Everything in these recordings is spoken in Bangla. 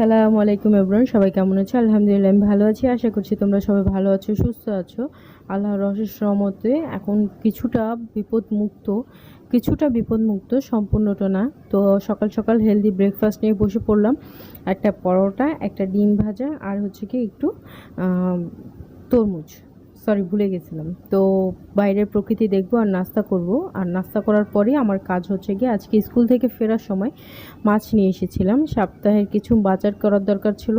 আসসালামু আলাইকুম এবরান সবাই কেমন আছো? আলহামদুলিল্লাহ, আমি ভালো আছি, আশা করছি তোমরা সবাই ভালো আছো, সুস্থ আছো। আল্লাহ রহস্য রহমতে এখন কিছুটা বিপদমুক্ত কিছুটা বিপদমুক্ত, সম্পূর্ণটা না। তো সকাল সকাল হেলদি ব্রেকফাস্ট নিয়ে বসে পড়লাম, একটা পরোটা, একটা ডিম ভাজা, আর হচ্ছে কি একটু তরমুজ। সরি ভুলে গেছিলাম। তো বাইরের প্রকৃতি দেখব আর নাস্তা করব। আর নাস্তা করার পরে আমার কাজ হচ্ছে গিয়ে আজকে স্কুল থেকে ফেরার সময় মাছ নিয়ে এসেছিলাম। সপ্তাহের কিছু বাজার করার দরকার ছিল।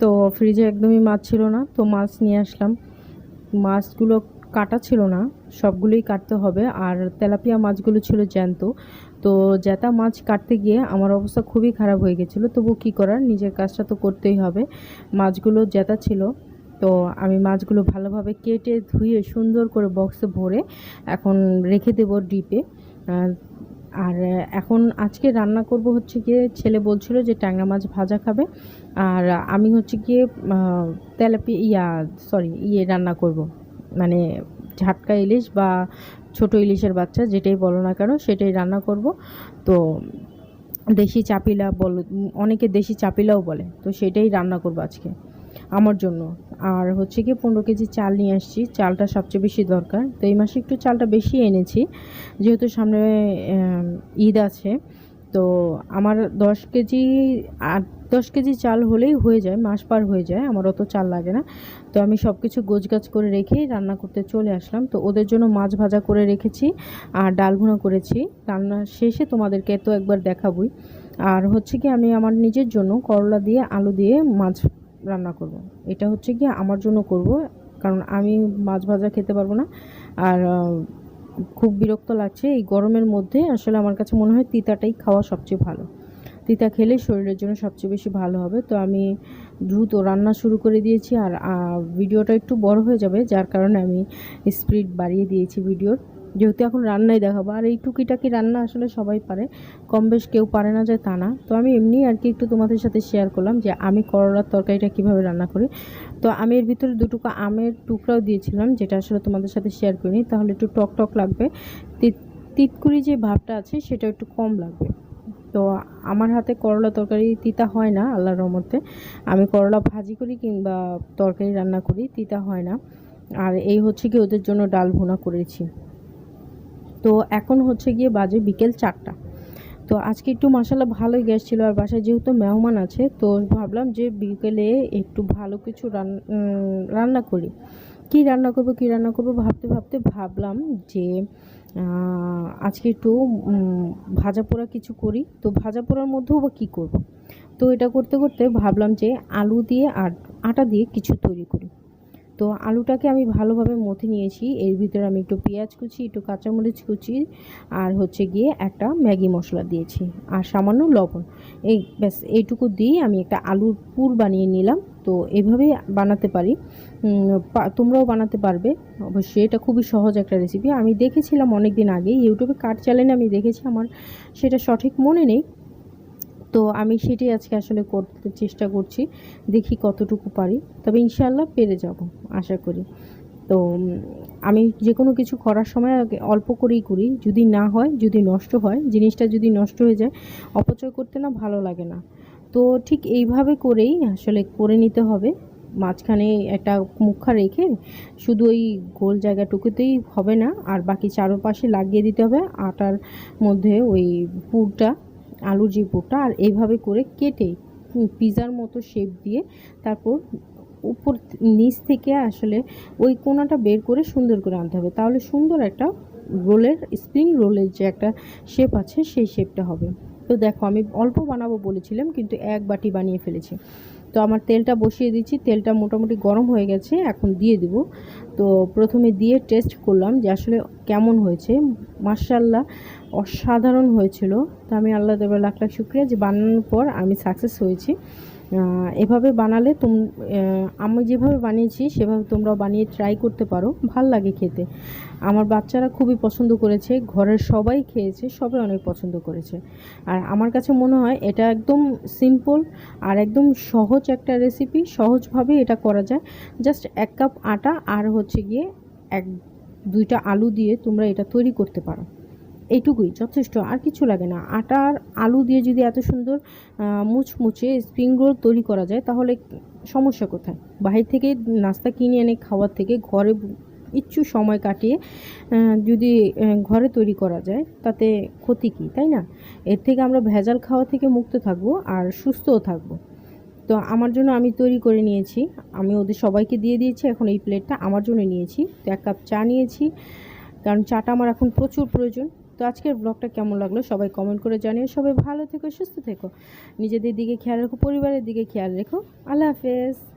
তো ফ্রিজে একদমই মাছ ছিল না, তো মাছ নিয়ে আসলাম। মাছগুলো কাটা ছিল না, সবগুলোই কাটতে হবে। আর তেলাপিয়া মাছগুলো ছিল জ্যান্ত। তো জ্যাতা মাছ কাটতে গিয়ে আমার অবস্থা খুবই খারাপ হয়ে গেছিল। তবু কী করার? নিজের কাজটা তো করতেই হবে। মাছগুলো জ্যাতা ছিল। তো আমি মাছগুলো ভালোভাবে কেটে ধুয়ে সুন্দর করে বক্সে ভরে এখন রেখে দেবো ডিপে। আর এখন আজকে রান্না করব হচ্ছে গিয়ে, ছেলে বলছিল যে ট্যাংরা মাছ ভাজা খাবে। আর আমি হচ্ছে গিয়ে তেলাপি, ইয়া সরি ইয়ে রান্না করব। মানে ঝাটকা ইলিশ বা ছোট ইলিশের বাচ্চা, যেটাই বলো না কেন, সেটাই রান্না করব। তো দেশি চাপিলা বলো, অনেকে দেশি চাপিলাও বলে, তো সেটাই রান্না করব আজকে, আমার জন্য। আর হচ্ছে কি পনেরো কেজি চাল নিয়ে আসছি। চালটা সবচেয়ে বেশি দরকার। তো এই মাসে একটু চালটা বেশি এনেছি। যেহেতু সামনে ঈদ আছে, তো আমার দশ কেজি আট দশ কেজি চাল হলেই হয়ে যায়, মাস পার হয়ে যায়। আমার অত চাল লাগে না। তো আমি সব কিছু গোছগাছ করে রেখেই রান্না করতে চলে আসলাম। তো ওদের জন্য মাছ ভাজা করে রেখেছি আর ডাল ভুনা করেছি। রান্না শেষে তোমাদেরকে তো একবার দেখাবই। আর হচ্ছে কি আমি আমার নিজের জন্য করলা দিয়ে, আলু দিয়ে মাছ রান্না করব। এটা হচ্ছে কি আমার জন্য করব, কারণ আমি মাছ ভাজা খেতে পারব না। আর খুব বিরক্ত লাগছে, এই গরমের মধ্যে আসলে আমার কাছে মনে হয় তিতাটাই খাওয়া সবচেয়ে ভালো। তিতা খেলে শরীরের জন্য সবচেয়ে বেশি ভালো হবে। তো আমি দ্রুত রান্না শুরু করে দিয়েছি, আর ভিডিওটা একটু বড় হয়ে যাবে, যার কারণে আমি স্পিড বাড়িয়ে দিয়েছি ভিডিওর। যেহেতু এখন রান্নাই দেখাবো। আর এই টুকিটাকি রান্না আসলে সবাই পারে। কম বেশ কেউ পারে না যে তা না। তো আমি এমনি আর কি একটু তোমাদের সাথে শেয়ার করলাম যে আমি করলার তরকারিটা কীভাবে রান্না করি। তো আমি এর ভিতরে দুটুকু আমের টুকরাও দিয়েছিলাম, যেটা আসলে তোমাদের সাথে শেয়ার করিনি। তাহলে একটু টক টক লাগবে। তিত তিতকুড়ি যে ভাবটা আছে, সেটা একটু কম লাগবে। তো আমার হাতে করলা তরকারি তিতা হয় না, আল্লাহর রহমতে। আমি করলা ভাজি করি কিংবা তরকারি রান্না করি, তিতা হয় না। আর এই হচ্ছে কি ওদের জন্য ডাল ভুনা করেছি। তো এখন হচ্ছে গিয়ে বাজে বিকেল চারটা। তো আজকে একটু মশালা ভালোই গ্যাস ছিল আর বাসায় যেহেতু মেহমান আছে, তো ভাবলাম যে বিকেলে একটু ভালো কিছু রান- রান্না করি। কি রান্না করব, কি রান্না করব ভাবতে ভাবতে ভাবলাম যে আজকে একটু ভাজা পোড়া কিছু করি। তো ভাজা পোড়ার মধ্যেও বা কী করব? তো এটা করতে করতে ভাবলাম যে আলু দিয়ে আর আটা দিয়ে কিছু তৈরি করি। তো আলুটাকে আমি ভালোভাবে মথে নিয়েছি। এর ভিতরে আমি একটু পেঁয়াজ কুচি, একটু কাঁচামরিচ কুচি আর হচ্ছে গিয়ে একটা ম্যাগি মশলা দিয়েছি আর সামান্য লবণ। এই ব্যাস, এইটুকু দিয়ে আমি একটা আলুর পুর বানিয়ে নিলাম। তো এভাবেই বানাতে পারি। তোমরাও বানাতে পারবে। অবশ্যই এটা খুবই সহজ একটা রেসিপি আমি দেখেছিলাম অনেক দিন আগে, ইউটিউবে কাট চ্যানেলে আমি দেখেছি, আমার সেটা সঠিক মনে নেই। তো আমি সেটাই আজকে আসলে করতে চেষ্টা করছি, দেখি কতটুকু পারি। তবে ইনশাল্লাহ পেরে যাব, আশা করি। তো আমি যে কোনো কিছু করার সময় অল্প করেই করি, যদি না হয়, যদি নষ্ট হয়, জিনিসটা যদি নষ্ট হয়ে যায়, অপচয় করতে না ভালো লাগে না। তো ঠিক এইভাবে করেই আসলে করে নিতে হবে। মাঝখানে একটা মুখা রেখে শুধু ওই গোল জায়গাটুকুতেই হবে না, আর বাকি চারপাশে লাগিয়ে দিতে হবে, আটার মধ্যে ওই পুরটা আলুর যে পুরটা আর এইভাবে করে কেটে পিজার মতো শেপ দিয়ে তারপর উপর নিচ থেকে আসলে ওই কোনাটা বের করে সুন্দর করে আনতে হবে। তাহলে সুন্দর একটা রোলের স্প্রিং রোলের যে একটা শেপ আছে সেই শেপটা হবে। তো দেখো আমি অল্প বানাবো বলেছিলাম কিন্তু এক বাটি বানিয়ে ফেলেছি। তো আমার তেলটা বসিয়ে দিচ্ছি, তেলটা মোটামুটি গরম হয়ে গেছে, এখন দিয়ে দিব। তো প্রথমে দিয়ে টেস্ট করলাম যে আসলে কেমন হয়েছে। মার্শাল্লাহ অসাধারণ হয়েছিল। তো আমি আল্লাহ দেবের লাখ লাখ শুক্রিয়া যে বানানোর পর আমি সাকসেস হয়েছি। এভাবে বানালে তোম আমি যেভাবে বানিয়েছি, সেভাবে তোমরাও বানিয়ে ট্রাই করতে পারো। ভালো লাগে খেতে। আমার বাচ্চারা খুবই পছন্দ করেছে, ঘরের সবাই খেয়েছে, সবাই অনেক পছন্দ করেছে। আর আমার কাছে মনে হয় এটা একদম সিম্পল আর একদম সহজ একটা রেসিপি সহজভাবে এটা করা যায়। জাস্ট এক কাপ আটা আর হচ্ছে গিয়ে এক, দুইটা আলু দিয়ে তোমরা এটা তৈরি করতে পারো। এইটুকুই, যথেষ্ট। আর কিছু লাগে না। আটার আলু দিয়ে যদি এত সুন্দর মুচমুচে স্প্রিং রোল তৈরি করা যায়, তাহলে সমস্যা কোথায়? বাহির থেকে নাস্তা কিনে এনে খাওয়ার থেকে ঘরে ইচ্ছু সময় কাটিয়ে যদি ঘরে তৈরি করা যায়, তাতে ক্ষতি কী, তাই না? এর থেকে আমরা ভেজাল খাওয়া থেকে মুক্ত থাকব আর সুস্থও থাকব। তো আমার জন্য আমি তৈরি করে নিয়েছি। আমি ওদের সবাইকে দিয়ে দিয়েছি, এখন এই প্লেটটা আমার জন্য নিয়েছি। তো এক কাপ চা নিয়েছি। কারণ চাটা আমার এখন প্রচুর প্রয়োজন। তো আজকের ব্লগটা কেমন লাগল সবাই কমেন্ট করে জানিও। সবাই ভালো থেকো, সুস্থ থেকো। নিজেদের দিকে খেয়াল রেখো, পরিবারের দিকে খেয়াল রেখো। আল্লাহ হাফেজ।